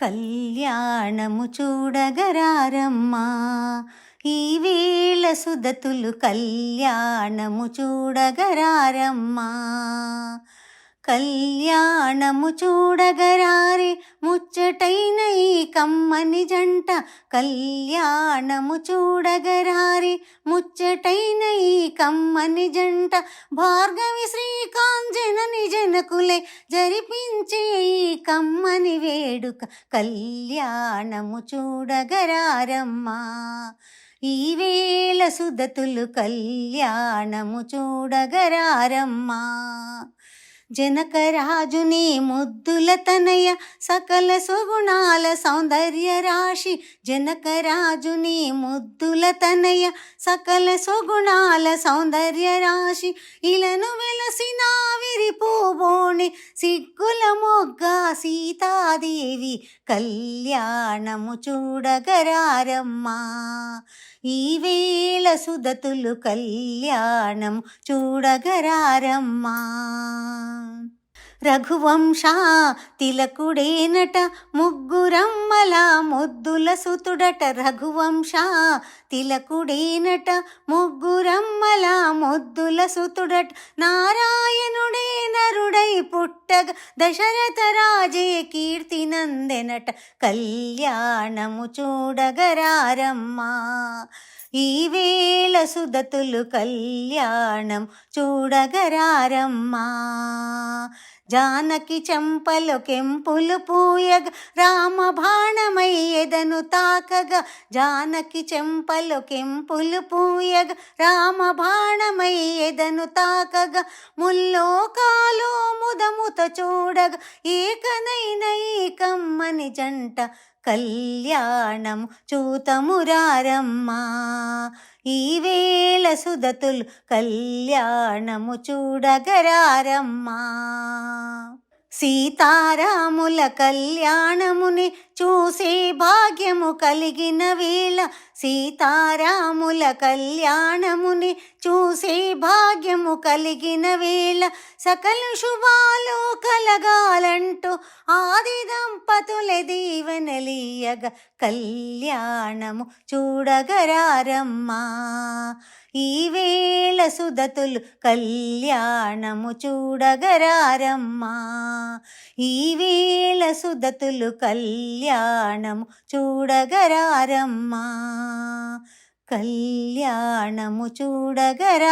కళ్యాణము చూడగరారమ్మా ఈ వేళ సుదతులు కళ్యాణము చూడగరారమ్మా. కళ్యాణము చూడగరారి ముచ్చటైన ఈ కమ్మని జంట. కళ్యాణము చూడగరారి ముచ్చటైన ఈ కమ్మని జంట. భార్గవి శ్రీకాంజన నిజనకులే జరిపించే ఈ కమ్మని వేడుక. కళ్యాణము చూడగరారమ్మా. ఈ వేళ సుదతులు కళ్యాణము చూడగరారమ్మా. జనకరాజుని ముద్దుల తనయ సకల సుగుణాల సౌందర్య రాశి. జనకరాజుని ముద్దుల తనయ సకల సుగుణాల సౌందర్య రాశి. ఇలను వెలసిన విరిపోబోణి సిగ్గుల మొగ్గ సీతాదేవి కళ్యాణము చూడగరారమ్మా. ఈ వేళ సుదతులు కళ్యాణం చూడగరారమ్మా. రఘువంశ తిలకుడేనట ముగ్గురమ్మల ముద్దుల సుతుడట రఘువంశ తిలకుడేనట ముగ్గురమ్మల ముద్దుల సుతుడట నారాయణుడే నరుడై పుట్టగ దశరథ రాజే కీర్తి నందెనట కళ్యాణము చూడగరారమ్మా. ఈ వేళ సుదతులు కళ్యాణం చూడగరారమ్మా. జానకి చెంపలు కెంపులు పూయగ రామ బాణమై ఎదను తాకగా. జానకి చెంపలు కెంపులు పూయగ రామ బాణమై ఎదను తాకగా. ముల్లోకాలు ముదముత చూడగ ఏకనైనైకమ్మని ఈ కమ్మని జంట కళ్యాణము చూతమురారమ్మా. ఈ వేళ సుదతులు కళ్యాణము చూడగరారమ్మా. సీతారాముల కళ్యాణముని చూసే భాగ్యము కలిగిన వేళ సీతారాముల కళ్యాణముని చూసే భాగ్యము కలిగిన వేళ సకల శుభాలు కలగాలంటూ ఆది దంపతుల దీవెనలీయగ కళ్యాణము చూడగరారమ్మా. ఈ వేళ సుదతులు కళ్యాణము చూడగరారమ్మా. ఈ వేళ సుదతులు కళ్యాణము చూడగరారమ్మా. కళ్యాణము చూడగరారమ్మా.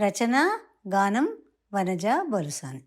రచన గానం వనజ బొలుసాని.